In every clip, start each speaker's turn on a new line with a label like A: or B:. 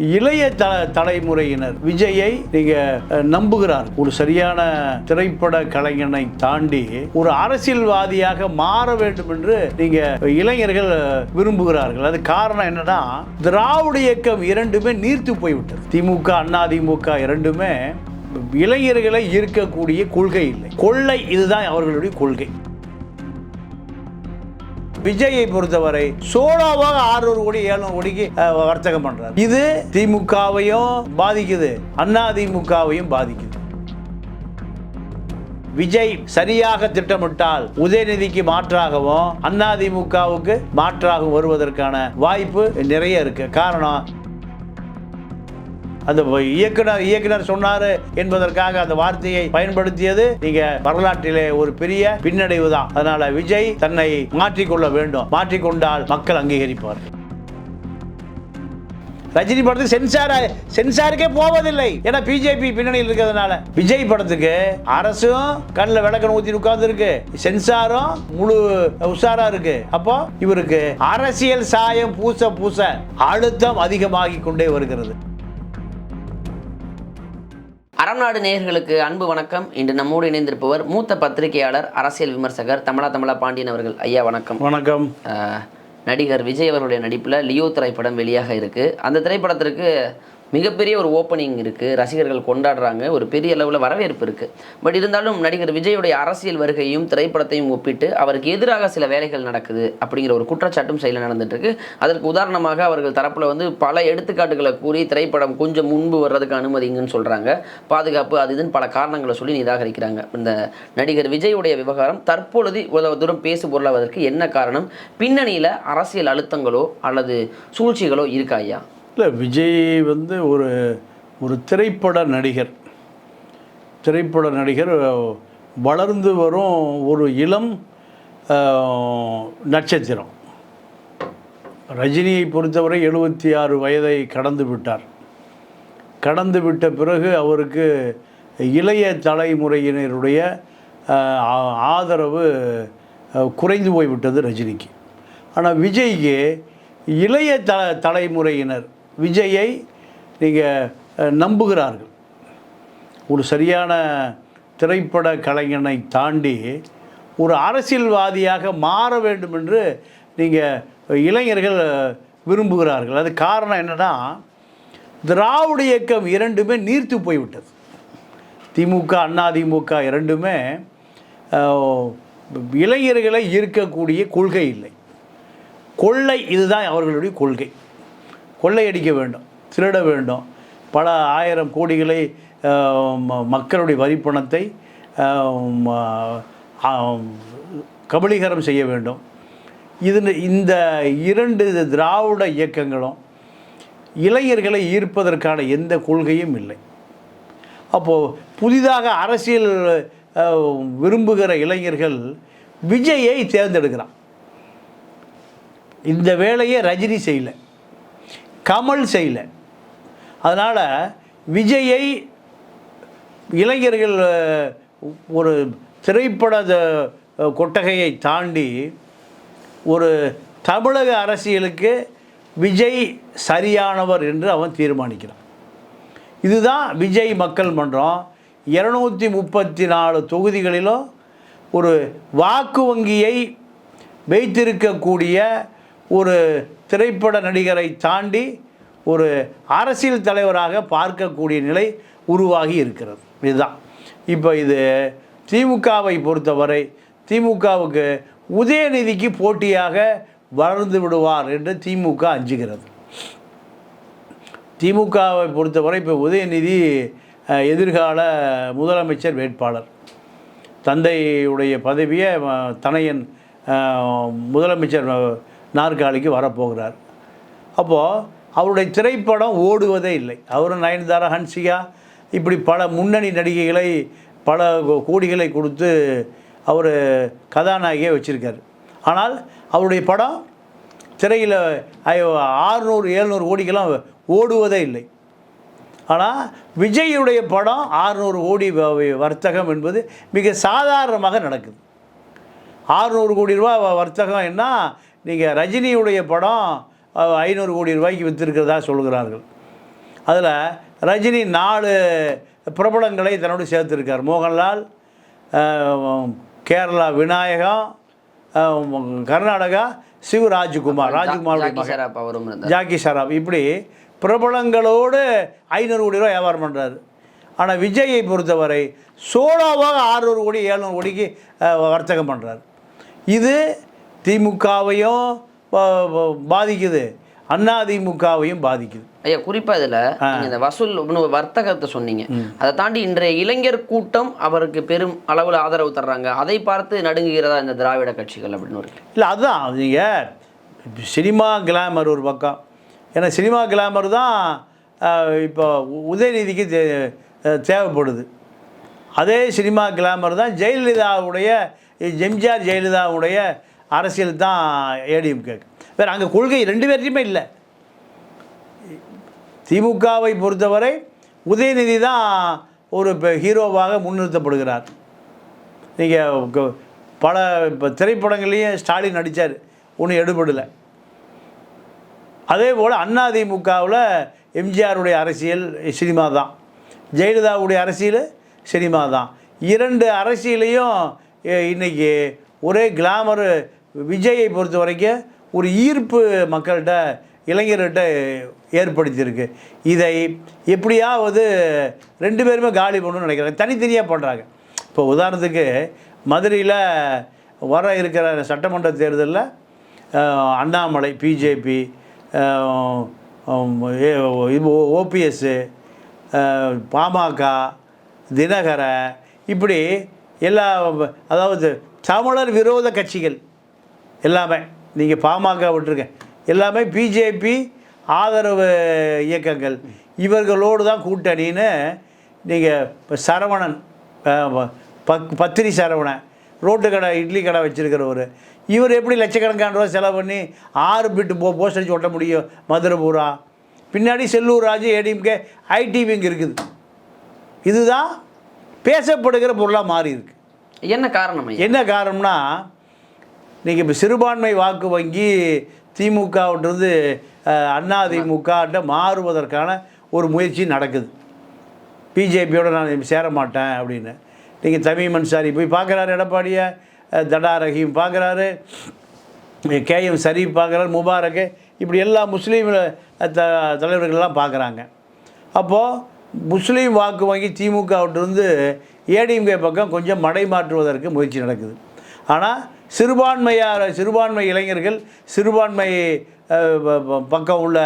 A: இளைய த தலைமுறையினர் விஜயை நீங்க நம்புகிறார். ஒரு சரியான திரைப்பட கலைஞனை தாண்டி ஒரு அரசியல்வாதியாக மாற வேண்டும் என்று நீங்க இளைஞர்கள் விரும்புகிறார்கள். அது காரணம் என்னன்னா திராவிட இயக்கம் இரண்டுமே நீர்த்து போய்விட்டது. திமுக அண்ணா திமுக இரண்டுமே இளைஞர்களை ஈர்க்கக்கூடிய கொள்கை இல்லை. கொள்ளை இதுதான் அவர்களுடைய கொள்கை. விஜயை பொறுத்தவரை சோலோவாக ஆறுநூறு கோடி ஏழுநூறு கோடிக்கு வர்த்தகம் பண்றாரு. இது திமுகவையும் பாதிக்குது. அண்ணா திமுகவையும் பாதிக்குது. விஜய் சரியாக திட்டமிட்டால் உதயநிதிக்கு மாற்றாகவும் அண்ணா திமுகவுக்கு மாற்றாகவும் வருவதற்கான வாய்ப்பு நிறைய இருக்கு. காரணம் அந்த இயக்குனர் இயக்குனர் சொன்னாரு என்பதற்காக அந்த வார்த்தையை பயன்படுத்தியது. நீங்க வரலாற்றிலே ஒரு பெரிய பின்னடைவு தான். அதனால விஜய் தன்னை மாற்றிக்கொள்ள வேண்டும். மாற்றிக்கொண்டால் மக்கள் அங்கீகரிப்பார் ரஜினி படத்துக்கு சென்சார் சென்சாருக்கே போவதில்லை. ஏன்னா பிஜேபி பின்னணியில் இருக்கிறதுனால. விஜய் படத்துக்கு அரசும் கண்ணில் விளக்கணும் ஊத்தி உட்கார்ந்து இருக்கு சென்சாரும் முழு உஷாரா இருக்கு. அப்போ இவருக்கு அரசியல் சாயம் பூச பூச அழுத்தம் அதிகமாகி கொண்டே வருகிறது.
B: அறம்நாடு நேயர்களுக்கு அன்பு வணக்கம். இன்று நம்மோடு இணைந்திருப்பவர் மூத்த பத்திரிகையாளர் அரசியல் விமர்சகர் தமிழா தமிழா பாண்டியன் அவர்கள். ஐயா வணக்கம்.
A: வணக்கம்.
B: அஹ், நடிகர் விஜய் அவர்களுடைய நடிப்பில் லியோ திரைப்படம் வெளியாக இருக்குது அந்த திரைப்படத்திற்கு மிகப்பெரிய ஒரு ஓப்பனிங் இருக்குது ரசிகர்கள் கொண்டாடுறாங்க. ஒரு பெரிய அளவில் வரவேற்பு இருக்குது பட் இருந்தாலும் நடிகர் விஜயுடைய அரசியல் வருகையும் திரைப்படத்தையும் ஒப்பிட்டு அவருக்கு எதிராக சில வேலைகள் நடக்குது அப்படிங்கிற ஒரு குற்றச்சாட்டும் செயலில் நடந்துட்டுருக்கு. அதற்கு உதாரணமாக அவர்கள் தரப்பில் வந்து பல எடுத்துக்காட்டுகளை கூறி திரைப்படம் கொஞ்சம் முன்பு வர்றதுக்கு அனுமதிங்கன்னு சொல்கிறாங்க பாதுகாப்பு அது இதுன்னு பல காரணங்களை சொல்லி நிராகரிக்கிறாங்க. இந்த நடிகர் விஜயுடைய விவகாரம் தற்பொழுது இவ்வளவு தூரம் பேசு பொருளாவதற்கு என்ன காரணம்? பின்னணியில் அரசியல் அழுத்தங்களோ அல்லது சூழ்ச்சிகளோ இருக்கா ஐயா?
A: இல்லை விஜய் வந்து ஒரு ஒரு திரைப்பட நடிகர். திரைப்பட நடிகர் வளர்ந்து வரும் ஒரு இளம் நட்சத்திரம். ரஜினியை பொறுத்தவரை எழுபத்தி ஆறு வயதை கடந்து விட்டார். கடந்து விட்ட பிறகு அவருக்கு இளைய தலைமுறையினருடைய ஆதரவு குறைந்து போய்விட்டது ரஜினிக்கு. ஆனால் விஜய்க்கு இளைய த தலைமுறையினர் விஜயை நீங்கள் நம்புகிறார்கள். ஒரு சரியான திரைப்பட கலைஞனை தாண்டி ஒரு அரசியல்வாதியாக மாற வேண்டும் என்று நீங்கள் இளைஞர்கள் விரும்புகிறார்கள். அது காரணம் என்னென்னா திராவிட இயக்கம் இரண்டுமே நீர்த்து போய்விட்டது. திமுக அண்ணா திமுக இரண்டுமே இளைஞர்களை ஈர்க்கக்கூடிய கொள்கை இல்லை. கொள்ளை இதுதான் அவர்களுடைய கொள்கை. கொள்ளையடிக்க வேண்டும் திருட வேண்டும். பல ஆயிரம் கோடிகளை ம- மக்களுடைய வரிப்பணத்தை கபலீகரம் செய்ய வேண்டும். இது இந்த இரண்டு திராவிட இயக்கங்களும் இளைஞர்களை ஈர்ப்பதற்கான எந்த கொள்கையும் இல்லை. அப்போது புதிதாக அரசியல் விரும்புகிற இளைஞர்கள் விஜயை தேர்ந்தெடுக்கிறான். இந்த வேலையை ரஜினி செய்யல. கமல் செய்யல. அதனால் விஜயை இளைஞர்கள் ஒரு திரைப்பட கொட்டகையை தாண்டி ஒரு தமிழக அரசியலுக்கு விஜய் சரியானவர் என்று அவன் தீர்மானிக்கிறான். இதுதான் விஜய் மக்கள் மன்றம். இரநூத்தி முப்பத்தி நாலு தொகுதிகளிலும் ஒரு வாக்கு வங்கியை வைத்திருக்கக்கூடிய ஒரு திரைப்பட நடிகரை தாண்டி ஒரு அரசியல் தலைவராக பார்க்கக்கூடிய நிலை உருவாகி இருக்கிறது. இதுதான். இப்போ இது திமுகவை பொறுத்தவரை திமுகவுக்கு உதயநிதிக்கு போட்டியாக வளர்ந்து விடுவார் என்று திமுக அஞ்சுகிறது. திமுகவை பொறுத்தவரை இப்போ உதயநிதி எதிர்கால முதலமைச்சர் வேட்பாளர். தந்தையுடைய பதவியை தனையன் முதலமைச்சர் நாற்காலிக்கு வரப்போகிறார். அப்போது அவருடைய திரைப்படம் ஓடுவதே இல்லை. அவரும் நயன்தாரா ஹன்சிகா இப்படி பல முன்னணி நடிகைகளை பல கோடிகளை கொடுத்து அவர் கதாநாயகியை வச்சுருக்கார். ஆனால் அவருடைய படம் திரையில் ஆறுநூறு எழுநூறு கோடிக்கெல்லாம் ஓடுவதே இல்லை. ஆனால் விஜயுடைய படம் ஆறுநூறு கோடி வ- வர்த்தகம் என்பது மிக சாதாரணமாக நடக்குது. ஆறுநூறு கோடி ரூபா வர்த்தகம் என்ன? நீங்கள் ரஜினியுடைய படம் ஐநூறு கோடி ரூபாய்க்கு விற்றுருக்கிறதா சொல்கிறார்கள் அதில் ரஜினி நாலு பிரபலங்களை தன்னோடு சேர்த்துருக்கார். மோகன்லால் கேரளா விநாயகம் கர்நாடகா சிவராஜ்குமார் ராஜ்குமார்
B: அவரும் இருந்தார்.
A: ஜாக்கி ஷராப் இப்படி பிரபலங்களோடு ஐநூறு கோடி ரூபாய் வியாபாரம் பண்ணுறாரு ஆனால் விஜயை பொறுத்தவரை சோலோவாக ஆறுநூறு கோடி ஏழ்நூறு கோடிக்கு வர்த்தகம் பண்ணுறாரு இது திமுகவையும் பாதிக்குது. அண்ணா திமுகவையும் பாதிக்குது.
B: ஐயா குறிப்பா இதுல இந்த வசூல் வர்த்தகத்தை சொன்னீங்க. அதை தாண்டி இன்றைய இளைஞர் கூட்டம் அவருக்கு பெரும் அளவுல ஆதரவு தர்றாங்க. அதை பார்த்து நடுங்குகிறதா இந்த திராவிட கட்சிகள் அப்படின்னு ஒரு
A: இல்லை அதுதான். நீங்கள் சினிமா கிளாமர் ஒரு பக்கம். ஏன்னா சினிமா கிளாமர் தான் இப்போ உதயநிதிக்கு தேவைப்படுது. அதே சினிமா கிளாமர் தான் ஜெயலலிதாவுடைய எம்ஜிஆர் ஜெயலலிதாவுடைய அரசியல் தான் ஏடிஎம்கேக்கு வேறு அங்கே கொள்கை ரெண்டு பேர்ட்டையுமே இல்லை. திமுகவை பொறுத்தவரை உதயநிதி தான் ஒரு இப்போ ஹீரோவாக முன்னிறுத்தப்படுகிறார். நீங்கள் பல இப்போ திரைப்படங்கள்லேயும் ஸ்டாலின் நடித்தார் ஒன்றும் எடுபடலை. அதே போல் அதிமுகவில் எம்ஜிஆருடைய அரசியல் சினிமா தான். ஜெயலலிதாவுடைய அரசியல் சினிமா தான். இரண்டு அரசியலையும் இன்றைக்கி ஒரே கிளாமரு விஜயை பொறுத்த வரைக்கும் ஒரு ஈர்ப்பு மக்கள்கிட்ட இளைஞர்கிட்ட ஏற்படுத்தியிருக்கு. இதை எப்படியாவது ரெண்டு பேருமே காலி பண்ணணும்னு நினைக்கிறாங்க. தனித்தனியாக பண்ணுறாங்க இப்போ உதாரணத்துக்கு மதுரையில் வர இருக்கிற சட்டமன்ற தேர்தலில் அண்ணாமலை பிஜேபி ஓபிஎஸ்ஸு பாமக தினகர இப்படி எல்லா அதாவது தமிழர் விரோத கட்சிகள் எல்லாமே. நீங்கள் பாமக விட்டுருங்க. எல்லாமே பிஜேபி ஆதரவு இயக்கங்கள். இவர்களோடு தான் கூட்டணின்னு நீங்கள் இப்போ சரவணன் பக் பத்திரி சரவணன் ரோட்டு கடை இட்லி கடை வச்சுருக்கிறவர். இவர் எப்படி லட்சக்கணக்கான ரூபா செலவு பண்ணி ஆறு பிட்டு போ போஸ்ட் அடிச்சு ஒட்ட முடியும் மதுரை பூரா? பின்னாடி செல்லூர் ராஜு ஏடிஎம்கே ஐடி விங் இருக்குது. இதுதான் பேசப்படுகிற பொருளாக மாறி இருக்கு.
B: என்ன காரணம்
A: என்ன காரணம்னா நீங்கள் இப்போ சிறுபான்மை வாக்கு வங்கி திமுகன்றது அண்ணா திமுகன்ற மாறுவதற்கான ஒரு முயற்சி நடக்குது. பிஜேபியோட நான் சேர மாட்டேன் அப்படின்னு. நீங்கள் தமிழ் அன்சாரி போய் பார்க்குறாரு எடப்பாடியை தடா ரஹீம் பார்க்குறாரு கேஎம் சரீப் பார்க்குறாரு முபாரக்கு இப்படி எல்லா முஸ்லீம் த தலைவர்கள்லாம் பார்க்குறாங்க அப்போது முஸ்லீம் வாக்கு வாங்கி திமுகவிட்டிருந்து ஏடிஎம்கே பக்கம் கொஞ்சம் மடை மாற்றுவதற்கு முயற்சி நடக்குது. ஆனால் சிறுபான்மையார் சிறுபான்மை இளைஞர்கள் சிறுபான்மை பக்கம் உள்ள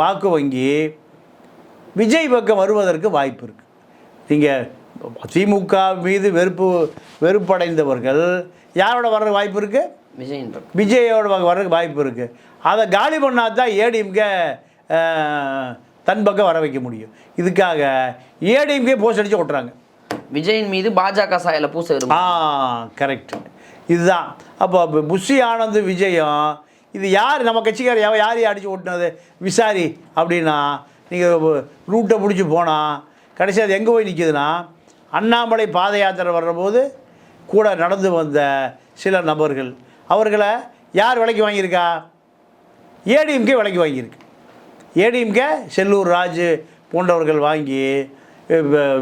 A: வாக்கு வங்கி விஜய் பக்கம் வருவதற்கு வாய்ப்பு இருக்குது நீங்கள் திமுக மீது வெறுப்பு வெறுப்படைந்தவர்கள் யாரோட வர்ற வாய்ப்பு இருக்குது
B: விஜயின் பக்கம்.
A: விஜயோட வர்றதுக்கு வாய்ப்பு இருக்குது அதை காலி பண்ணால் தான் ஏடிஎம்கே தன் பக்கம் வர வைக்க முடியும். இதுக்காக ஏடிஎம்கே போஸ்ட் அடித்து ஓட்டுறாங்க
B: விஜயின் மீது பாஜக சாயல பூச
A: ஆ கரெக்ட். இதுதான். அப்போ புஷி ஆனந்த் விஜயம் இது யார்? நம்ம கட்சிக்கார யார் யார் அடித்து ஓட்டினது? விசாரி அப்படின்னா நீங்கள் ரூட்டை பிடிச்சி போனால் கடைசி அது எங்கே போய் நிற்கிதுன்னா அண்ணாமலை பாத யாத்திரை வர்றபோது கூட நடந்து வந்த சில நபர்கள். அவர்களை யார் விலைக்கு வாங்கியிருக்கா? ஏடிஎம்கே விலைக்கு வாங்கியிருக்கு. ஏடிஎம்கே செல்லூர் ராஜு போன்றவர்கள் வாங்கி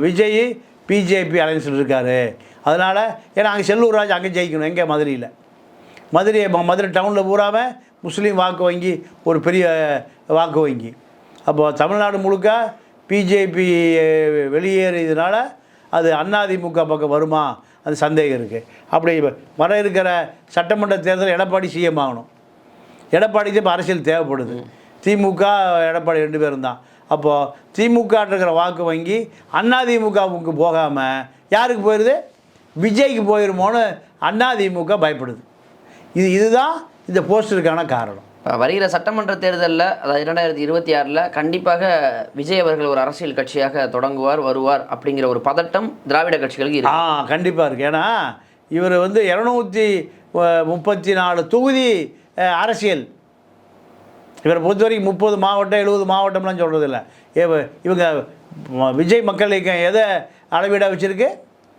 A: விஜய் பிஜேபி அலைன்ஸில் இருக்கார். அதனால் ஏன்னா அங்கே செல்லூர் ராஜ் அங்கே ஜெயிக்கணும் எங்கே? மதுரையில். மதுரை மதுரை டவுனில் பூராமல் முஸ்லீம் வாக்கு வங்கி ஒரு பெரிய வாக்கு வங்கி. அப்போ தமிழ்நாடு முழுக்க பிஜேபி வெளியேறியதுனால அது அதிமுக பக்கம் வருமா? அது சந்தேகம் இருக்குது அப்படி வர இருக்கிற சட்டமன்ற தேர்தல் எடப்பாடி சிஎம் ஆகணும். எடப்பாடிக்கு இப்போ அரசியல் தேவைப்படுது. திமுக எடப்பாடி ரெண்டு பேரும் தான். அப்போது திமுக இருக்கிற வாக்கு வங்கி அதிமுகவுக்கு போகாமல் யாருக்கு போயிடுது விஜய்க்கு போயிருமோன்னு அதிமுக பயப்படுது. இது இதுதான் இந்த போஸ்டருக்கான காரணம்.
B: இப்ப வருகிற சட்டமன்ற தேர்தலில் அதாவது இரண்டாயிரத்தி இருபத்தி ஆறில் கண்டிப்பாக விஜய் அவர்கள் ஒரு அரசியல் கட்சியாக தொடங்குவார் வருவார் அப்படிங்கிற ஒரு பதட்டம் திராவிட கட்சிகளுக்கு
A: ஆ கண்டிப்பாக இருக்குது ஏன்னா இவர் வந்து இரநூத்தி முப்பத்தி நாலு தொகுதி அரசியல். இவரை பொறுத்த வரைக்கும் முப்பது மாவட்டம் எழுபது மாவட்டம்லாம் சொல்கிறது இல்லை இவங்க விஜய் மக்கள் இயக்கம் எதை அளவீடாக வச்சுருக்கு?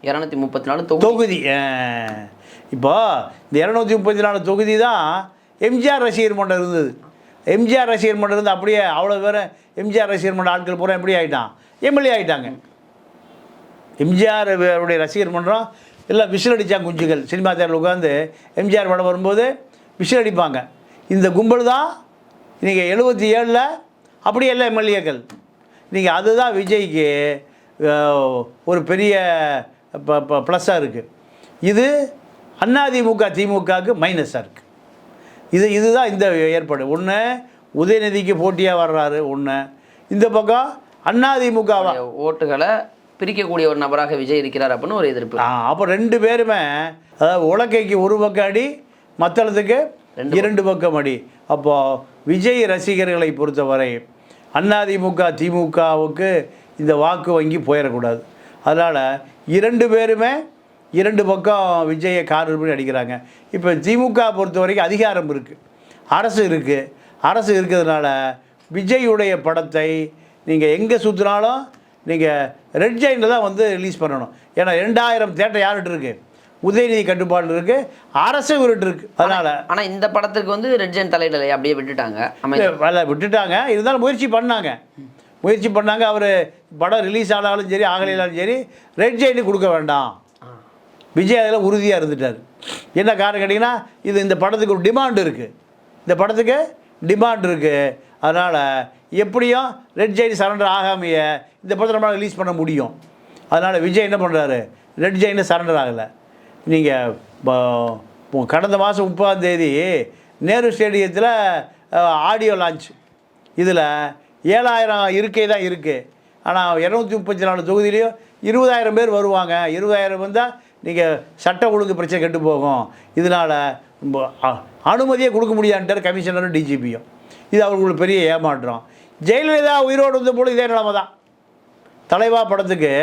B: இரநூத்தி முப்பத்தி நாலு தொகுதி.
A: தொகுதி இப்போ இந்த இரநூத்தி முப்பத்தி நாலு தொகுதி தான் எம்ஜிஆர் ரசிகர் மன்றம் இருந்தது. எம்ஜிஆர் ரசிகர் மன்றம் இருந்து அப்படியே அவ்வளோ பேரும் எம்ஜிஆர் ரசிகர் மன்ற ஆட்கள் பூரா எப்படி ஆகிட்டான் எம்எல்ஏ ஆகிட்டாங்க எம்ஜிஆர் அவருடைய ரசிகர் மன்றம் எல்லாம் விசில் அடித்தாங்க குஞ்சுகள். சினிமா தேட்டரில் உட்காந்து எம்ஜிஆர் படம் வரும்போது விசில் அடிப்பாங்க. இந்த கும்பல் தான் நீங்கள் எழுபத்தி ஏழில் அப்படியே எல்லாம் எம்எல்ஏக்கள். நீங்கள் அதுதான் விஜய்க்கு ஒரு பெரிய ப்ளஸ்ஸாக இருக்குது இது அதிமுக திமுகவுக்கு மைனஸாக இருக்குது இது இதுதான் இந்த ஏற்பாடு. ஒன்று உதயநிதிக்கு போட்டியாக வர்றாரு ஒன்று இந்த பக்கம் அதிமுகவா
B: ஓட்டுகளை பிரிக்கக்கூடிய ஒரு நபராக விஜய் இருக்கிறார் அப்படின்னு ஒரு எதிர்ப்பு.
A: அப்போ ரெண்டு பேருமே அதாவது உலக்கைக்கு ஒரு பக்கம் அடி மத்தளத்துக்கு இரண்டு பக்கம் அடி. அப்போ விஜய் ரசிகர்களை பொறுத்தவரை அதிமுக திமுகவுக்கு இந்த வாக்கு வங்கி போயிடக்கூடாது. அதனால் இரண்டு பேருமே இரண்டு பக்கம் விஜயை கார் பண்ணி அடிக்கிறாங்க இப்போ திமுக பொறுத்த வரைக்கும் அதிகாரம் இருக்குது அரசு இருக்குது அரசு இருக்கிறதுனால விஜயுடைய படத்தை நீங்கள் எங்கே சுற்றினாலும் நீங்கள் ரெட் ஜெயினில் தான் வந்து ரிலீஸ் பண்ணணும். ஏன்னா ரெண்டாயிரம் தேட்டர் யார்கிட்ட இருக்கு? உதயநிதி கட்டுப்பாடு இருக்குது அரசு இவர்கிட்ட இருக்குது அதனால்
B: ஆனா இந்த படத்துக்கு வந்து ரெட்ஜன் தலையிடலை அப்படியே விட்டுட்டாங்க.
A: விட்டுட்டாங்க. இருந்தாலும் முயற்சி பண்ணாங்க. முயற்சி பண்ணாங்க அவர் படம் ரிலீஸ் ஆனாலும் சரி ஆகலைனாலும் சரி ரெட் ஜெயினு கொடுக்க வேண்டாம். விஜய் அதில் உறுதியாக இருந்துட்டார். என்ன காரணம் கேட்டிங்கன்னா இது இந்த படத்துக்கு ஒரு டிமாண்ட் இருக்குது இந்த படத்துக்கு டிமாண்ட் இருக்குது அதனால் எப்படியும் ரெட் ஜெயின் சரண்டர் ஆகாமைய இந்த படத்தை நம்மளால் ரிலீஸ் பண்ண முடியும். அதனால் விஜய் என்ன பண்ணுறாரு ரெட் ஜெயின்னு சரண்டர் ஆகலை. நீங்கள் கடந்த மாதம் முப்பதாம் தேதி நேரு ஸ்டேடியத்தில் ஆடியோ லான்ச் இதில் ஏழாயிரம் இருக்கை. தான் இருக்குது ஆனால் இரநூத்தி முப்பத்தி நாலு தொகுதியிலையும் இருபதாயிரம் பேர் வருவாங்க. இருபதாயிரம் வந்தால் நீங்கள் சட்ட ஒழுங்கு பிரச்சனை கெட்டு போகும். இதனால் அனுமதியே கொடுக்க முடியான்ட்டார் கமிஷனரும் டிஜிபியும் இது அவர்களுக்கு பெரிய ஏமாற்றம். ஜெயலலிதா உயிரோடு வந்த போல இதே நிலைமை தான். தலைவா படத்துக்கு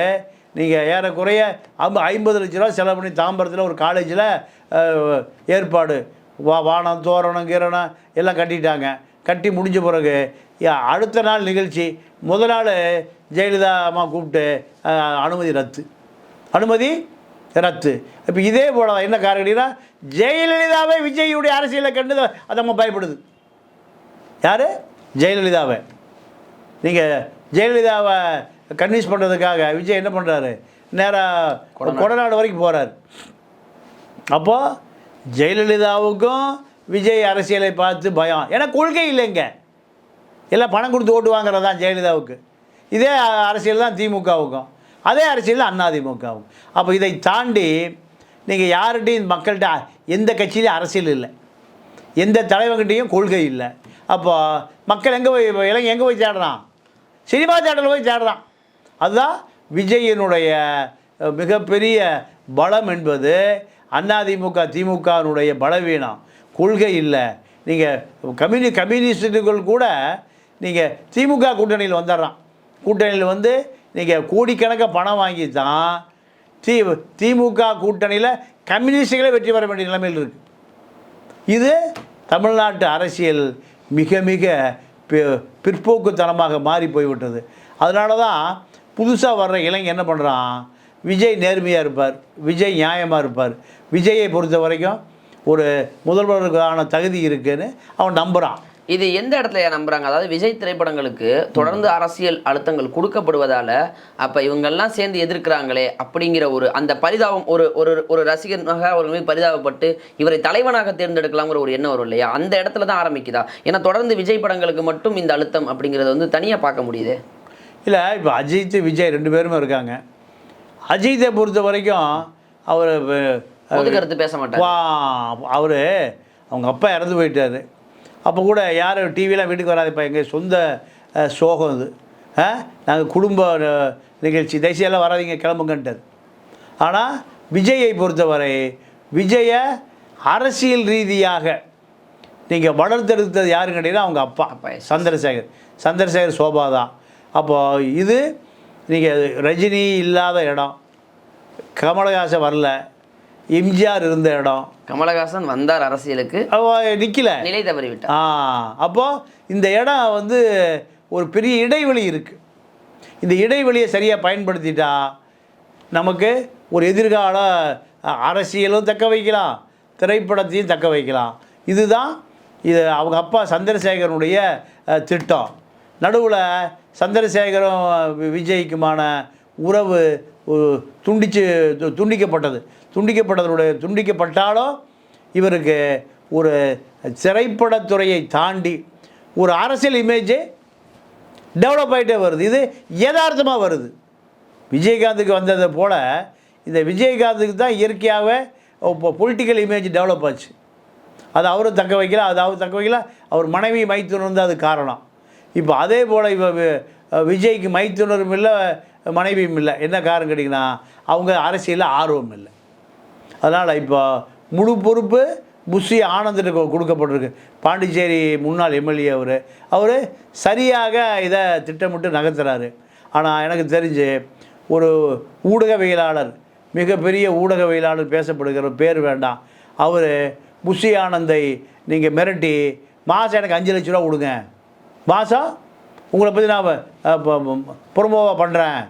A: நீங்கள் ஏறக்குறைய ஐம்ப ஐம்பது லட்ச ரூபா செலவு பண்ணி தாம்பரத்தில் ஒரு காலேஜில் ஏற்பாடு. வா வானம் தோரணம் கீரணம் எல்லாம் கட்டிட்டாங்க. கட்டி முடிஞ்ச பிறகு அடுத்த நாள் நிகழ்ச்சி முத நாள் ஜெயலலிதா அம்மா கூப்பிட்டு அனுமதி ரத்து. அனுமதி ரத்து. இப்போ இதே போல என்ன காரணம் கேட்டீங்கன்னா, ஜெயலலிதாவே விஜயுடைய அரசியலை கண்டு அது நம்ம பயப்படுது. யார்? ஜெயலலிதாவை. நீங்கள் ஜெயலலிதாவை கன்வின்ஸ் பண்ணுறதுக்காக விஜய் என்ன பண்ணுறாரு நேராக கொடநாடு. வரைக்கும் போகிறார் அப்போது ஜெயலலிதாவுக்கும் விஜய் அரசியலை பார்த்து பயம். ஏன்னா கொள்கை இல்லைங்க. எல்லாம் பணம் கொடுத்து ஓட்டு வாங்குறது தான் ஜெயலலிதாவுக்கு. இதே அரசியல் தான் திமுகவுக்கும். அதே அரசியல் தான் அதிமுகவும் அப்போ இதை தாண்டி நீங்கள் யார்கிட்டையும் மக்கள்கிட்ட எந்த கட்சியிலையும் அரசியல் இல்லை. எந்த தலைவர்கிட்டையும் கொள்கை இல்லை. அப்போ மக்கள் எங்கே போய் இளைஞ எங்கே போய் தேடுறான்? சினிமா தேட்டரில் போய் தேடுறான். அதுதான் விஜயனுடைய மிகப்பெரிய பலம் என்பது அதிமுக திமுகவினுடைய பலவீனம். கொள்கை இல்லை. நீங்கள் கம்யூனி கம்யூனிஸ்டுகள் கூட நீங்கள் திமுக கூட்டணியில் வந்துடுறான். கூட்டணியில் வந்து நீங்கள் கோடிக்கணக்காக பணம் வாங்கி தான் தி திமுக கூட்டணியில் கம்யூனிஸ்டுகளே வெற்றி பெற வேண்டிய நிலைமையில் இருக்குது இது தமிழ்நாட்டு அரசியல் மிக மிக பிற்போக்குத்தனமாக மாறி போய்விட்டது. அதனால தான் புதுசாக வர்ற இளைஞன் என்ன பண்ணுறான் விஜய் நேர்மையாக இருப்பார் விஜய் நியாயமாக இருப்பார். விஜயை பொறுத்த வரைக்கும் ஒரு முதல்வருக்கான தகுதி இருக்குன்னு அவன் நம்புகிறான்
B: இது எந்த இடத்துல நம்புறாங்க? அதாவது விஜய் திரைப்படங்களுக்கு தொடர்ந்து அரசியல் அழுத்தங்கள் கொடுக்கப்படுவதால அப்ப இவங்கெல்லாம் சேர்ந்து எதிர்க்கிறாங்களே அப்படிங்கிற ஒரு அந்த பரிதாபம் ஒரு ஒரு ஒரு ரசிகனாக அவர் மீது பரிதாபப்பட்டு இவரை தலைவனாக தேர்ந்தெடுக்கலாங்கிற ஒரு எண்ணம் வரும் இல்லையா? அந்த இடத்துல தான் ஆரம்பிக்குதா? ஏன்னா தொடர்ந்து விஜய் படங்களுக்கு மட்டும் இந்த அழுத்தம் அப்படிங்கிறத வந்து தனியா பார்க்க முடியுது.
A: இல்லை இப்போ அஜித் விஜய் ரெண்டு பேருமே இருக்காங்க. அஜித்தை பொறுத்த வரைக்கும் அவர்
B: கருத்து பேச மாட்டாங்க
A: வா அவர் அவங்க அப்பா இறந்து போயிட்டாரு. அப்போ கூட யாரும் டிவிலாம் வீட்டுக்கு வராதுப்பா எங்கள் சொந்த சோகம் இது நாங்கள் குடும்ப நிகழ்ச்சி தயவுசெய்தெல்லாம் வராதீங்க கிளம்புங்கன்ட்டார். ஆனால் விஜயை பொறுத்தவரை விஜயை அரசியல் ரீதியாக நீங்கள் வளர்த்தெடுத்தது யாருன்னு கேட்டீங்கன்னா அவங்க அப்பா. சந்திரசேகர். சந்திரசேகர் சோபா தான். அப்போ இது நீங்கள் ரஜினி இல்லாத இடம். கமலஹாசன் வரல. எம்ஜிஆர் இருந்த இடம்.
B: கமலஹாசன் வந்தார் அரசியலுக்கு.
A: நிற்கல
B: நிலை தவறி விட்டார்
A: ஆ அப்போ இந்த இடம் வந்து ஒரு பெரிய இடைவெளி இருக்குது இந்த இடைவெளியை சரியாக பயன்படுத்திட்டா நமக்கு ஒரு எதிர்கால அரசியலும் தக்க வைக்கலாம் திரைப்படத்தையும் தக்க வைக்கலாம். இதுதான் இது அவங்க அப்பா சந்திரசேகரனுடைய திட்டம். நடுவில் சந்திரசேகரும் விஜய்க்குமான உறவு துண்டிச்சு து- துண்டிக்கப்பட்டது. துண்டிக்கப்பட்டதனுடைய துண்டிக்கப்பட்டாலும் இவருக்கு ஒரு திரைப்படத்துறையை தாண்டி ஒரு அரசியல் இமேஜே டெவலப் ஆகிட்டே வருது. இது யதார்த்தமாக வருது. விஜயகாந்துக்கு வந்ததை போல் இந்த விஜயகாந்துக்கு தான் இயற்கையாகவே இப்போ பொலிட்டிக்கல் இமேஜ் டெவலப் ஆச்சு. அது அவரும் தக்க வைக்கல அது அவர் தக்க வைக்கல அவர் மனைவி மைத்துணர் தான் அது காரணம். இப்போ அதே போல் இப்போ விஜய்க்கு மைத்துணரும் இல்லை மனைவியும் இல்லை. என்ன காரணம் கேட்டிங்கன்னா அவங்க அரசியலில் ஆர்வம் இல்லை. அதனால் இப்போ முழு பொறுப்பு புஷி ஆனந்திற்கு கொ- கொடுக்கப்பட்டிருக்கு. பாண்டிச்சேரி முன்னாள் எம்எல்ஏ அவர். அவர் சரியாக இதை திட்டமிட்டு நகர்த்துறாரு. ஆனால் எனக்கு தெரிஞ்சு ஒரு ஊடகவியலாளர் மிகப்பெரிய ஊடகவியலாளர் பேசப்படுகிற பேர் வேண்டாம். அவர் புஷி ஆனந்தை நீங்கள் மிரட்டி மாதம் எனக்கு அஞ்சு லட்ச ரூபா கொடுங்க. மாதம் உங்களை பற்றி நான் ப்ரொமோவாக பண்ணுறேன்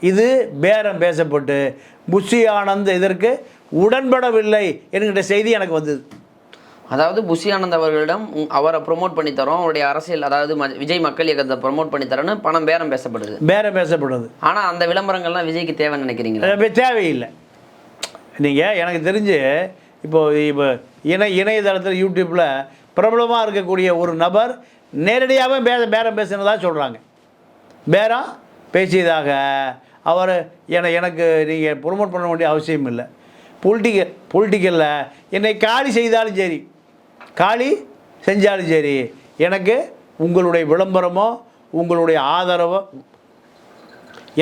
A: இது பேரம் பேசப்பட்டு புஷி ஆனந்த் இதற்கு உடன்படவில்லை என்கிற செய்தி எனக்கு வந்தது.
B: அதாவது புஷி ஆனந்த் அவர்களிடம் அவரை ப்ரோமோட் பண்ணி தரோம். அவருடைய அரசியல் அதாவது ம- விஜய் மக்கள் இயக்கத்தை ப்ரோமோட் பண்ணி தரோன்னு பணம் பேரம் பேசப்படுது.
A: பேரம் பேசப்படுது.
B: ஆனால் அந்த விளம்பரங்கள்லாம் விஜய்க்கு தேவைன்னு நினைக்கிறீங்களா?
A: அது தேவையில்லை. நீங்கள் எனக்கு தெரிஞ்சு இப்போ இப்போ இணை இணையதளத்தில் யூடியூப்பில் பிரபலமாக இருக்கக்கூடிய ஒரு நபர் நேரடியாகவே பேச பேரம் பேசினதாக சொல்கிறாங்க பேரம் பேசியதாக. அவர் என எனக்கு நீங்கள் ப்ரொமோட் பண்ண வேண்டிய அவசியம் இல்லை. பொலிட்டிக்கல் பொலிட்டிக்கலில் என்னை காலி செய்தாலும் சரி காலி செஞ்சாலும் சரி எனக்கு உங்களுடைய விளம்பரமோ உங்களுடைய ஆதரவோ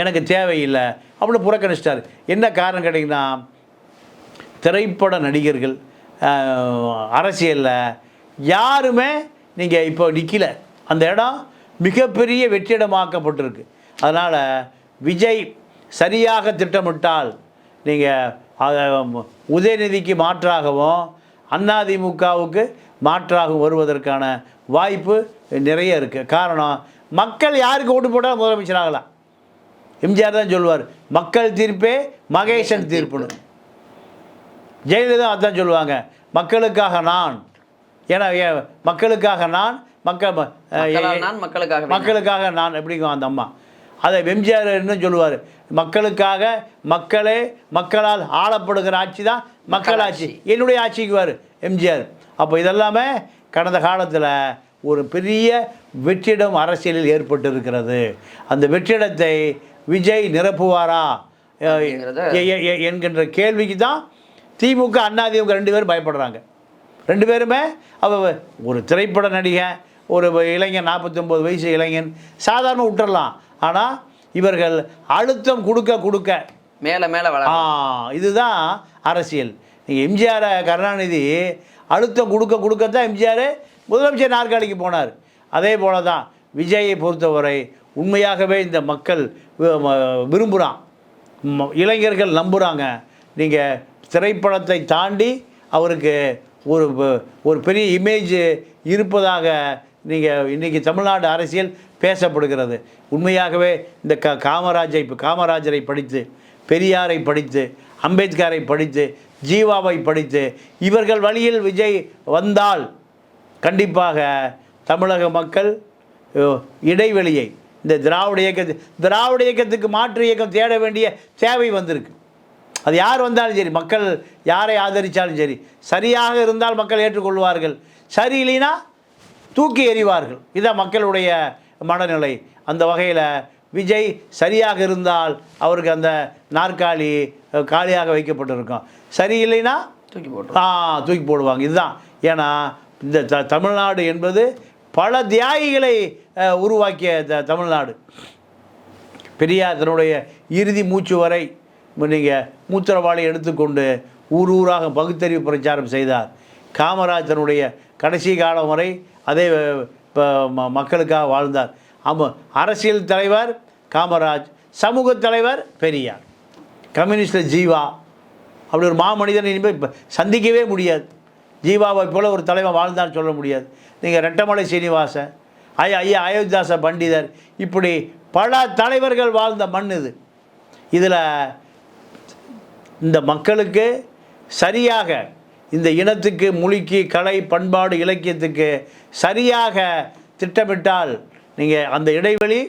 A: எனக்கு தேவையில்லை. அப்படின்னு புறக்கணிச்சிட்டார். என்ன காரணம் கேட்டிங்கன்னா திரைப்பட நடிகர்கள் அரசியலில் யாருமே நீங்கள் இப்போ நிற்கல அந்த இடம் மிகப்பெரிய வெற்றிடமாக்கப்பட்டிருக்கு அதனால் விஜய் சரியாக திட்டமிட்டால் நீங்கள் உதயநிதிக்கு மாற்றாகவும் அதிமுகவுக்கு மாற்றாகவும் வருவதற்கான வாய்ப்பு நிறைய இருக்குது காரணம் மக்கள் யாருக்கு ஓட்டு போட்டால் முதலமைச்சர் ஆகலாம். எம்ஜிஆர் தான் சொல்லுவார் மக்கள் தீர்ப்பே மகேசன் தீர்ப்புன்னு. ஜெயலலிதா அதான் சொல்லுவாங்க மக்களுக்காக நான் ஏன்னா மக்களுக்காக நான் மக்கள்
B: மக்களுக்காக.
A: மக்களுக்காக நான் எப்படிங்கும் அந்த அம்மா? அதை எம்ஜிஆர் இன்னும் சொல்லுவார் மக்களுக்காக மக்களே மக்களால் ஆளப்படுகிற ஆட்சி தான் மக்களாட்சி. என்னுடைய ஆட்சிக்குவார் எம்ஜிஆர். அப்போ இதெல்லாமே கடந்த காலத்தில் ஒரு பெரிய வெற்றிடம் அரசியலில் ஏற்பட்டு இருக்கிறது அந்த வெற்றிடத்தை விஜய் நிரப்புவாரா? என்கின்ற கேள்விக்கு தான் திமுக அதிமுக ரெண்டு பேரும் பயப்படுறாங்க. ரெண்டு பேருமே அவ ஒரு திரைப்பட நடிகன் ஒரு இளைஞன் 49 வயசு இளைஞன் சாதாரண விட்டுறலாம் ஆனால் இவர்கள் அழுத்தம் கொடுக்க கொடுக்க.
B: மேலே மேலே வள
A: இதுதான் அரசியல். நீங்கள் எம்ஜிஆர் கருணாநிதி அழுத்தம் கொடுக்க கொடுக்கத்தான் எம்ஜிஆர் முதலமைச்சர் நாற்காலிக்கு போனார். அதே போல தான் விஜயை பொறுத்தவரை உண்மையாகவே இந்த மக்கள் விரும்புகிறான் இளைஞர்கள் நம்புகிறாங்க நீங்கள் திரைப்படத்தை தாண்டி அவருக்கு ஒரு ஒரு பெரிய இமேஜ் இருப்பதாக நீங்கள் இன்றைக்கி தமிழ்நாடு அரசியல் பேசப்படுகிறது. உண்மையாகவே இந்த க காமராஜை காமராஜரை படித்து பெரியாரை படித்து அம்பேத்கரை படித்து ஜீவாவை படித்து இவர்கள் வழியில் விஜய் வந்தால் கண்டிப்பாக தமிழக மக்கள் இடைவெளியை இந்த திராவிட இயக்கத்து திராவிட இயக்கத்துக்கு மாற்று இயக்கம் தேட வேண்டிய தேவை வந்திருக்கு. அது யார் வந்தாலும் சரி மக்கள் யாரை ஆதரித்தாலும் சரி சரியாக இருந்தால் மக்கள் ஏற்றுக்கொள்வார்கள். சரியில்லைனா தூக்கி எறிவார்கள். இதான் மக்களுடைய மனநிலை. அந்த வகையில் விஜய் சரியாக இருந்தால் அவருக்கு அந்த நாற்காலி காலியாக வைக்கப்பட்டிருக்கும். சரியில்லைனா
B: தூக்கி போட்டு
A: ஆ தூக்கி போடுவாங்க. இதுதான். ஏன்னா இந்த த தமிழ்நாடு என்பது பல தியாகிகளை உருவாக்கிய த தமிழ்நாடு. பெரியார் தன்னுடைய இறுதி மூச்சு வரை நீங்கள் மூத்திரவாளை எடுத்துக்கொண்டு ஊர் ஊராக பகுத்தறிவு பிரச்சாரம் செய்தார். காமராஜனுடைய கடைசி காலம் வரை அதே ம- மக்களுக்காக வாழ்ந்தார். ஆமாம் அரசியல் தலைவர் காமராஜ் சமூக தலைவர் பெரியார். கம்யூனிஸ்டில் ஜீவா அப்படி ஒரு மாமனிதன் இனிமேல் சந்திக்கவே முடியாது. ஜீவாவை போல் ஒரு தலைவன் வாழ்ந்தான்னு சொல்ல முடியாது. நீங்கள் ரெட்டமலை சீனிவாசன் ஐயா ஐயா அயோத்தியாச பண்டிதர் இப்படி பல தலைவர்கள் வாழ்ந்த மண் இது. இதில் இந்த மக்களுக்கு சரியாக இந்த இனத்துக்கு மொழிக்கு கலை பண்பாடு இலக்கியத்துக்கு சரியாக திட்டமிட்டால் நீங்கள் அந்த இடைவெளி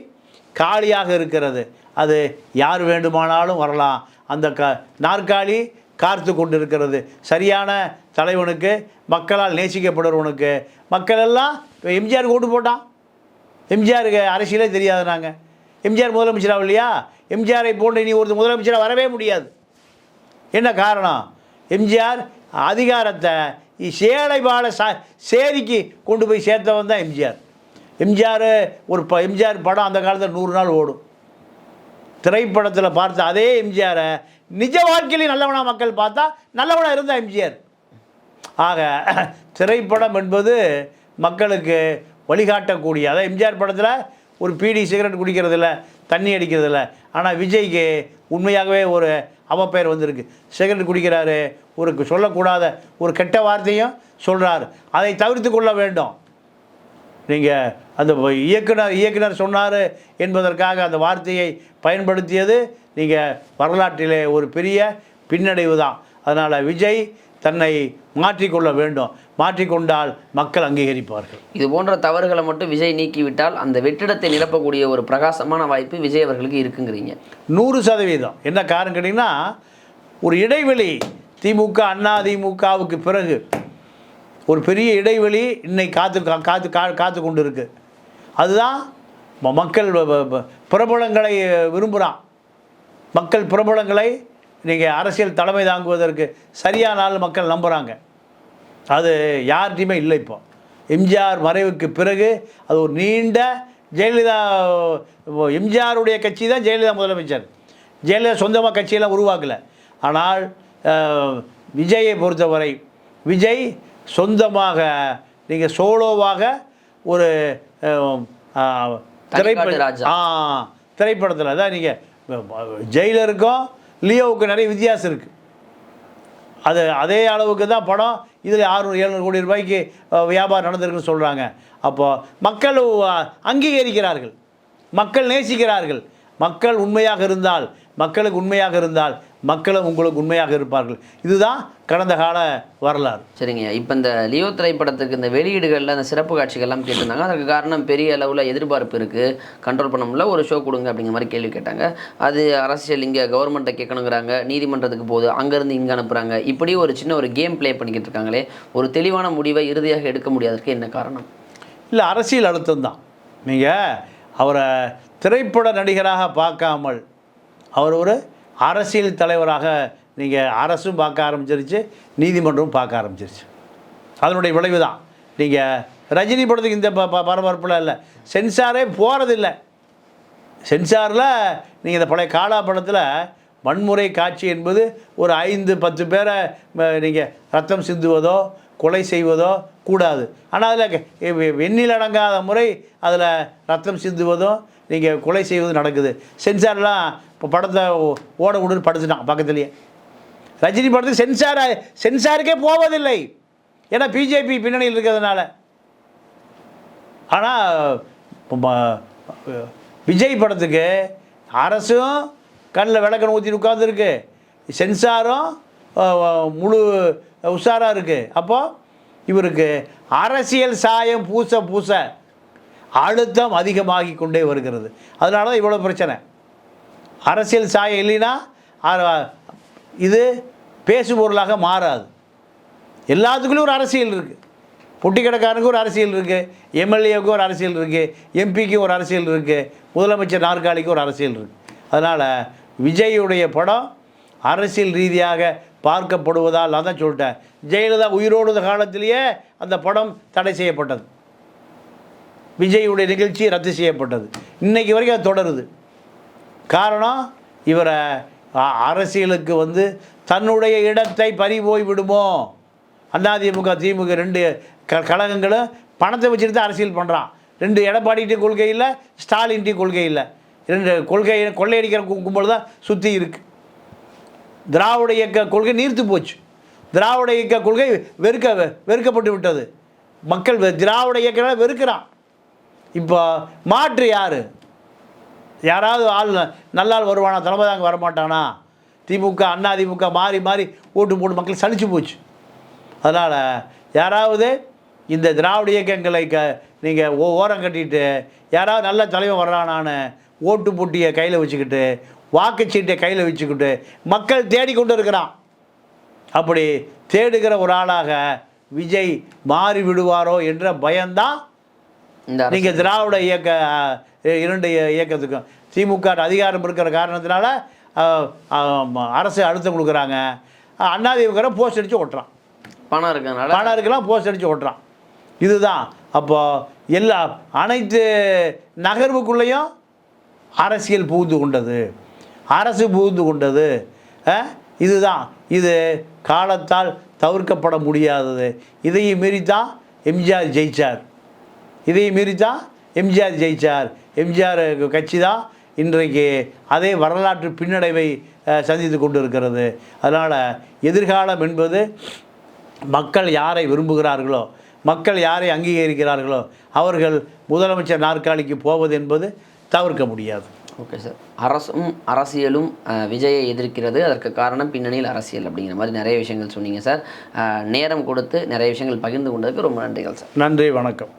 A: காலியாக இருக்கிறது. அது யார் வேண்டுமானாலும் வரலாம். அந்த க நாற்காலி காத்து கொண்டிருக்கிறது. சரியான தலைவனுக்கு மக்களால் நேசிக்கப்படுறவனுக்கு மக்கள் எல்லாம் இப்போ எம்ஜிஆருக்கு ஓட்டு போட்டான். எம்ஜிஆருக்கு அரசியலே தெரியாது நாங்கள் எம்ஜிஆர் முதலமைச்சராக இல்லையா எம்ஜிஆரை போன்ற இனி ஒரு முதலமைச்சராக வரவே முடியாது. என்ன காரணம்? எம்ஜிஆர் அதிகாரத்தை சேலை பால சா சேரிக்கு கொண்டு போய் சேர்த்தவன் தான் எம்ஜிஆர். எம்ஜிஆர் ஒரு ப எம்ஜிஆர் படம் அந்த காலத்தில் நூறு நாள் ஓடும். திரைப்படத்தில் பார்த்த அதே எம்ஜிஆரை நிஜ வாழ்க்கையிலையும் நல்லவனாக மக்கள் பார்த்தா நல்லவனாக இருந்தால் எம்ஜிஆர். ஆக திரைப்படம் என்பது மக்களுக்கு வழிகாட்டக்கூடிய அதாவது எம்ஜிஆர் படத்தில் ஒரு பீடி சிகரெட் குடிக்கிறதில்ல தண்ணி அடிக்கிறதில்ல ஆனால் விஜய்க்கு உண்மையாகவே ஒரு அவப்பெயர் வந்திருக்கு. சிகரெட் குடிக்கிறாரு ஒரு சொல்லக்கூடாத ஒரு கெட்ட வார்த்தையும் சொல்கிறார் அதை தவிர்த்து கொள்ள வேண்டும். நீங்கள் அந்த இயக்குனர் இயக்குனர் சொன்னார் என்பதற்காக அந்த வார்த்தையை பயன்படுத்தியது நீங்கள் வரலாற்றிலே ஒரு பெரிய பின்னடைவு தான். அதனால் விஜய் தன்னை மாற்றிக்கொள்ள வேண்டும். மாற்றிக்கொண்டால் மக்கள் அங்கீகரிப்பார்கள்.
B: இது போன்ற தவறுகளை மட்டும் விஜய் நீக்கிவிட்டால் அந்த வெற்றிடத்தை நிரப்பக்கூடிய ஒரு பிரகாசமான வாய்ப்பு விஜய் அவர்களுக்கு இருக்குங்கிறீங்க.
A: நூறு சதவீதம். என்ன காரணம் கேட்டிங்கன்னா ஒரு இடைவெளி திமுக அண்ணா திமுகவுக்கு பிறகு ஒரு பெரிய இடைவெளி இன்னை காத்து கா- காத்து கா காத்து கொண்டு இருக்கு அதுதான் மக்கள் பிரபலங்களை விரும்புகிறான் மக்கள் பிரபலங்களை நீங்கள் அரசியல் தலைமை தாங்குவதற்கு சரியான ஆள் மக்கள் நம்புகிறாங்க அது யார்கிட்டையுமே இல்லை இப்போ. எம்ஜிஆர் மறைவுக்கு பிறகு அது ஒரு நீண்ட ஜெயலலிதா எம்ஜிஆருடைய கட்சி தான் ஜெயலலிதா முதலமைச்சர். ஜெயலலிதா சொந்தமாக கட்சியெல்லாம் உருவாக்கலை. ஆனால் விஜயை பொறுத்தவரை விஜய் சொந்தமாக நீங்கள் சோலோவாக ஒரு
B: ராஜா.
A: ஆ திரைப்படத்தில் அதான் நீங்கள் ஜெயிலருக்கும் லியோவுக்கும் நிறைய வித்தியாசம் இருக்குது அது அதே அளவுக்கு தான் படம் இதில் ஆறுநூறு எழுநூறு கோடி ரூபாய்க்கு வியாபாரம் நடந்திருக்குன்னு சொல்கிறாங்க அப்போது மக்கள் அங்கீகரிக்கிறார்கள். மக்கள் நேசிக்கிறார்கள். மக்கள் உண்மையாக இருந்தால் மக்களுக்கு உண்மையாக இருந்தால் மக்களும் உங்களுக்கு உண்மையாக இருப்பார்கள். இதுதான் கடந்த கால வரலாறு.
B: சரிங்க. இப்போ இந்த லியோ திரைப்படத்துக்கு இந்த வெளியீடுகளில் அந்த சிறப்பு காட்சிகள்லாம் கேட்டிருந்தாங்க. அதுக்கு காரணம் பெரிய அளவில் எதிர்பார்ப்பு இருக்குது கண்ட்ரோல் பண்ண முடியல. ஒரு ஷோ கொடுங்க அப்படிங்கிற மாதிரி கேள்வி கேட்டாங்க. அது அரசியல் இங்கே கவர்மெண்ட்டை கேட்கணுங்கிறாங்க. நீதிமன்றத்துக்கு போகுது. அங்கேருந்து இங்கே அனுப்புகிறாங்க இப்படி ஒரு சின்ன ஒரு கேம் ப்ளே பண்ணிக்கிட்டு இருக்காங்களே. ஒரு தெளிவான முடிவை இறுதியாக எடுக்க முடியாததுக்கு என்ன காரணம்?
A: இல்லை அரசியல் அழுத்தம் தான். நீங்கள் அவரை திரைப்பட நடிகராக பார்க்காமல் அவர் ஒரு அரசியல் தலைவராக நீங்கள் அரசும் பார்க்க ஆரம்பிச்சிருச்சு நீதிமன்றமும் பார்க்க ஆரம்பிச்சிருச்சு. அதனுடைய விளைவு தான் நீங்கள் ரஜினி படத்துக்கு இந்த ப- இல்லை. சென்சாரே போகிறதில்ல சென்சாரில் நீங்கள் இந்த பழைய காலா படத்தில் வன்முறை காட்சி என்பது ஒரு ஐந்து பத்து பேரை நீங்கள் ரத்தம் சிந்துவதோ கொலை செய்வதோ கூடாது. ஆனால் அதில் வெண்ணில் அடங்காத முறை அதில் ரத்தம் சிந்துவதும் நீங்கள் கொலை செய்வது நடக்குது. சென்சார்லாம் இப்போ படத்தை ஓட விடுன்னு படுத்துட்டான் பக்கத்துலேயே. ரஜினி படத்துக்கு சென்சார் சென்சாருக்கே போவதில்லை. ஏன்னா பிஜேபி பின்னணியில் இருக்கிறதுனால. ஆனால் விஜய் படத்துக்கு அரசும் கண்ணில் விளக்கணும் ஊற்றி உட்காந்துருக்கு சென்சாரும் முழு உஷாராக இருக்குது அப்போது இவருக்கு அரசியல் சாயம் பூச பூச அழுத்தம் அதிகமாகி கொண்டே வருகிறது. அதனால தான் இவ்வளோ பிரச்சனை. அரசியல் சாயம் இல்லைன்னா இது பேசுபொருளாக மாறாது. எல்லாத்துக்குள்ளேயும் ஒரு அரசியல் இருக்குது பொட்டி கடைக்காரனுக்கு ஒரு அரசியல் இருக்குது எம்எல்ஏவுக்கு ஒரு அரசியல் இருக்குது எம்பிக்கு ஒரு அரசியல் இருக்குது முதலமைச்சர் நாற்காலிக்கு ஒரு அரசியல் இருக்குது அதனால் விஜயுடைய படம் அரசியல் ரீதியாக பார்க்கப்படுவதால் அதான் சொல்லிட்டேன். ஜெயலலிதா உயிரோடு காலத்திலேயே அந்த படம் தடை செய்யப்பட்டது. விஜயுடைய நிகழ்ச்சி ரத்து செய்யப்பட்டது. இன்றைக்கி வரைக்கும் அது தொடருது. காரணம் இவரை அரசியலுக்கு வந்து தன்னுடைய இடத்தை பறி போய் விடுமோ? அதிமுக திமுக ரெண்டு க கழகங்களும் பணத்தை வச்சுட்டு தான் அரசியல் பண்ணுறான் ரெண்டு எடப்பாடிகிட்ட கொள்கை இல்லை ஸ்டாலின்ட்டி கொள்கை இல்லை. ரெண்டு கொள்கை கொள்ளையடிக்கிற கும்பல் தான் சுற்றி இருக்குது திராவிட இயக்க கொள்கை நீர்த்து போச்சு. திராவிட இயக்க கொள்கை வெறுக்க வெறுக்கப்பட்டு விட்டது. மக்கள் வெ- திராவிட இயக்கங்களை வெறுக்கிறான். இப்போ மாற்று யார்? யாராவது ஆள் நல்லாள் வருவானா தலைமை தாங்க வரமாட்டானா? திமுக அண்ணா திமுக மாறி மாறி ஓட்டு போட்டு மக்கள் சலிச்சு போச்சு. அதனால் யாராவது இந்த திராவிட இயக்கங்களை க நீங்கள் ஓரம் கட்டிட்டு யாராவது நல்ல தலைவன் வர்றானான்னு ஓட்டு போட்டியை கையில் வச்சுக்கிட்டு வாக்குச்சீட்டை கையில் வச்சுக்கிட்டு மக்கள் தேடிக்கொண்டு இருக்கிறான். அப்படி தேடுகிற ஒரு ஆளாக விஜய் மாறி விடுவாரோ என்ற பயம்தான் நீங்கள் திராவிட இயக்க இரண்டு இய- இயக்கத்துக்கும் திமுக அதிகாரம் இருக்கிற காரணத்தினால அரசு அழுத்தம் கொடுக்குறாங்க. அண்ணாதிமுக போஸ்ட் அடித்து ஓட்டுறான்.
B: பணம் இருக்கனால
A: பணம் இருக்கலாம் போஸ்ட் அடித்து ஓட்டுறான். இதுதான். அப்போ எல்லா அனைத்து நகர்வுக்குள்ளேயும் அரசியல் புகுந்து கொண்டது. அரசு புகுந்து கொண்டது. இதுதான். இது காலத்தால் தவிர்க்கப்பட முடியாதது. இதையும் மீறித்தான் எம்ஜிஆர் ஜெயிச்சார். இதையும் மீறித்தான் எம்ஜிஆர் ஜெயிச்சார். எம்ஜிஆர் கட்சி தான் இன்றைக்கு அதே வரலாற்று பின்னடைவை சந்தித்து கொண்டு இருக்கிறது அதனால் எதிர்காலம் என்பது மக்கள் யாரை விரும்புகிறார்களோ மக்கள் யாரை அங்கீகரிக்கிறார்களோ அவர்கள் முதலமைச்சர் நாற்காலிக்கு போவது என்பது தவிர்க்க முடியாது.
B: Okay sir. அரசும் அரசியலும் விஜயை எதிர்க்கிறது. அதற்கு காரணம் பின்னணியில் அரசியல் அப்படிங்கிற மாதிரி நிறைய விஷயங்கள் சொன்னீங்க சார். நேரம் கொடுத்து நிறைய விஷயங்கள் பகிர்ந்து கொண்டதுக்கு ரொம்ப நன்றிகள் சார்.
A: நன்றி வணக்கம்.